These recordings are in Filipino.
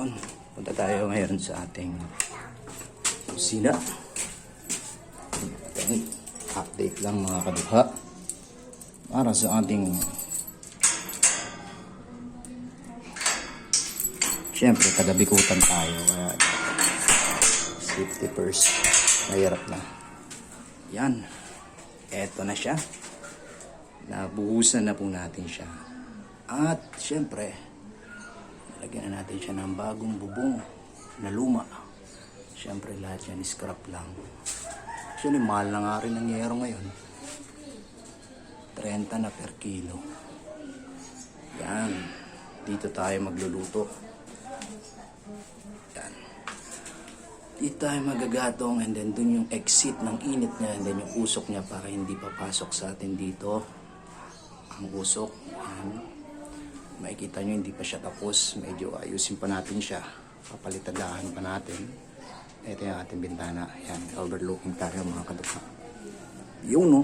Yun. Punta tayo ngayon sa ating kusina. Update lang mga kadukha. Para sa ating Siyempre, taga-bikutan tayo. Kaya safety first. Mahirap na. Yan. Eto na siya. Nabuhusan na po natin siya. At siyempre, lagyan na natin siya ng bagong bubong na luma. Siyempre, lahat yan scrap lang. Actually, mahal na nga rin ang yero ngayon. 30 na per kilo. Yan. Dito tayo magluluto. Yan. Dito tayo magagatong and then dun yung exit ng init niya and then yung usok niya para hindi papasok sa atin dito. Ang usok. Yan. Makikita nyo hindi pa siya tapos. Medyo ayusin pa natin siya. Papalitadahan pa natin. Ito yung ating bintana. Yan. Overlooking tayo mga kadukha. Yung no.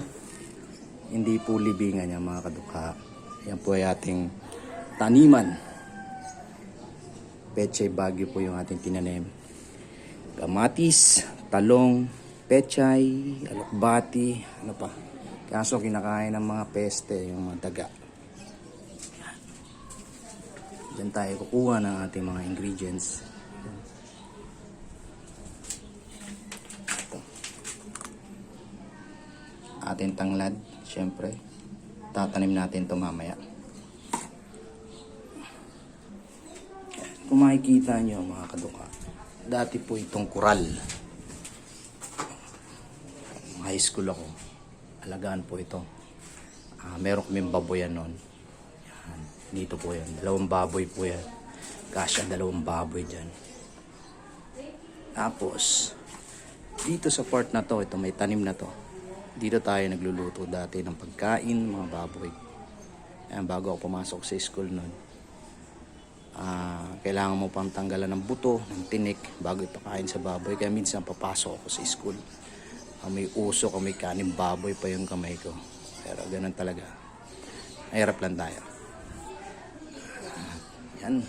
Hindi po libingan niya mga kadukha. Yan po ay ating taniman. Pechay Bagyo po yung ating tinanim. Kamatis, talong, pechay, alokbati, ano pa. Kaso kinakain ng mga peste, yung mga daga. Yan. Diyan tayo kukuha ng ating mga ingredients. Ito. Ating tanglad, syempre. Tatanim natin ito mamaya. Kung makikita nyo mga kaduka, dati po itong kural. High school ako, alagaan po ito. Ah, meron kaming baboyan noon. Dito po yan. Dalawang baboy po yan. Kasya dalawang baboy dyan. Tapos, dito sa part na to, ito may tanim na to. Dito tayo nagluluto dati ng pagkain, mga baboy. Ayan, bago ako pumasok sa school noon. Ah, kailangan mo pang tanggalan ng buto, ng tinik bago ipakain sa baboy. Kaya minsan papasok ako sa school. Ah, may usok, o may kanin baboy pa yung kamay ko. Pero ganun talaga. Mahirap lang tayo. Yan.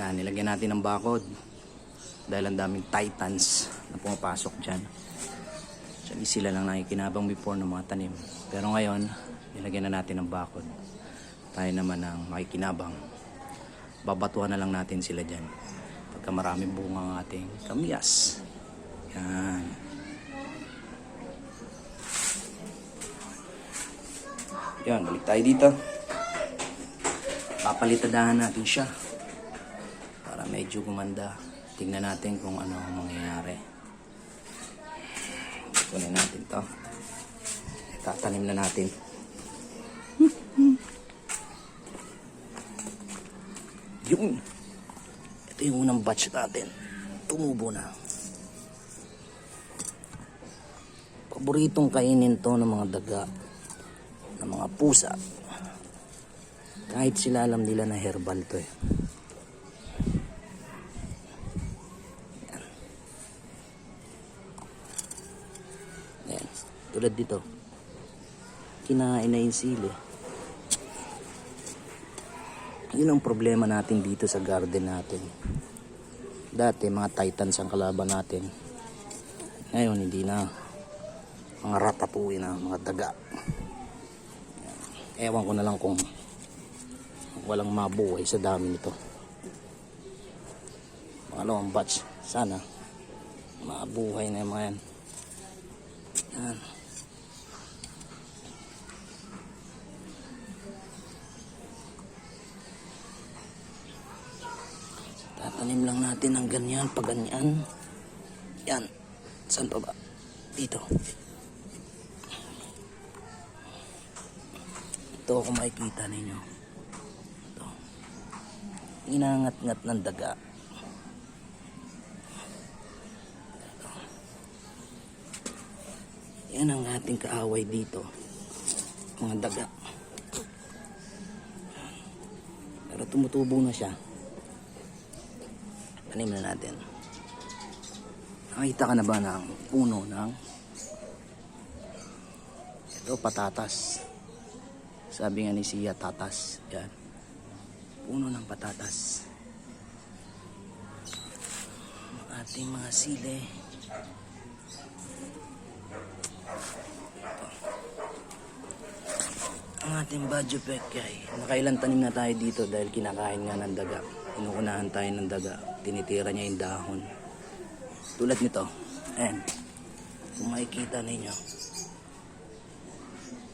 Na, nilagyan natin ng bakod. Dahil ang daming titans na pumapasok dyan. Actually, sila lang nakikinabang before ng mga tanim. Pero ngayon, nilagyan na natin ng bakod tayo naman ang makikinabang. Babatuhan na lang natin sila dyan. Pagka maraming bunga ang ating kamyas. Yan. Yan, balik tayo dito. Papalitadahan natin siya. Para medyo gumanda. Tingnan natin kung ano ang mangyayari. Kunin natin to. Tatanim na natin. Yun. Ito yung unang batch natin. Tumubo na. Paboritong kainin to ng mga daga. Ng mga pusa. Kahit sila alam nila na herbal to eh. Yan. Yan. Tulad dito. Kinain na yung sili. Yun ang problema natin dito sa garden natin. Dati mga titans ang kalaban natin. Ngayon hindi na. Mga ratatouille na, mga daga. Ewan ko na lang kung walang mabuhay sa dami nito. Mga lawang batch. Sana mabuhay na yung mga yan. Yan. Tatanim lang natin ng ganyan, pag ganyan. Yan. Saan pa ba? Dito. Ito kung makikita ninyo. Inangat-ngat ng daga. Yan ang ating kaaway dito. Mga daga. Pero tumutubo na siya. Tanim na natin. Nakita ka na ba ng puno ng ito patatas. Sabi nga ni Sia tatas. Yan. Puno ng patatas. Ang ating mga sile. Ang ating badyo pekay. Nakailan tanim na tayo dito dahil kinakain nga ng daga. Inuunahan tayo ng daga. Tinitira niya yung dahon. Tulad nito. Ayan. Kung makikita ninyo.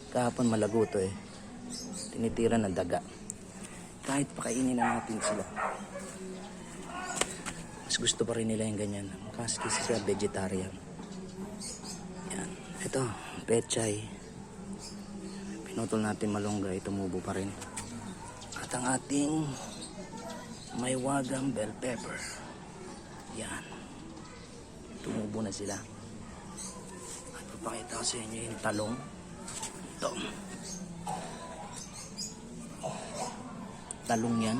Kahapon malago to eh. Tinitira ng daga. Kahit pakainin na natin sila. Mas gusto pa rin nila yung ganyan. Kasi sila vegetarian. Yan. Ito, pechay. Pinutol natin malunggay, tumubo pa rin. At ang ating may wagang bell pepper. Yan. Tumubo na sila. At papakita ko sa inyo yung talong. Ito. Talong yan.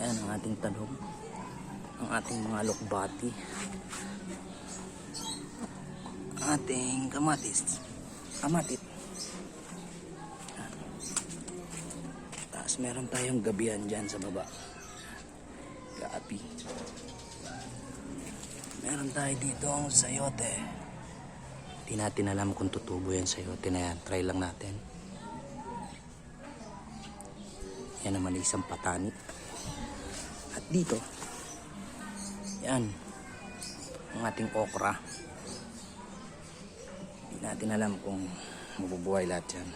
Ayan ang ating talong. Ang ating mga lokbati. Ang ating kamatis. Kamatit. Tapos meron tayong gabihan dyan sa baba. Gabi. Meron tayo dito ang sayote. Di natin alam kung tutubo yan sayote na yan. Try lang natin. Yan naman isang patani. At dito, yan, ang ating okra. Di natin alam kung mabubuhay lahat yan.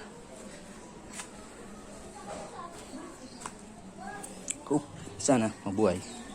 Cool. Sana mabuhay.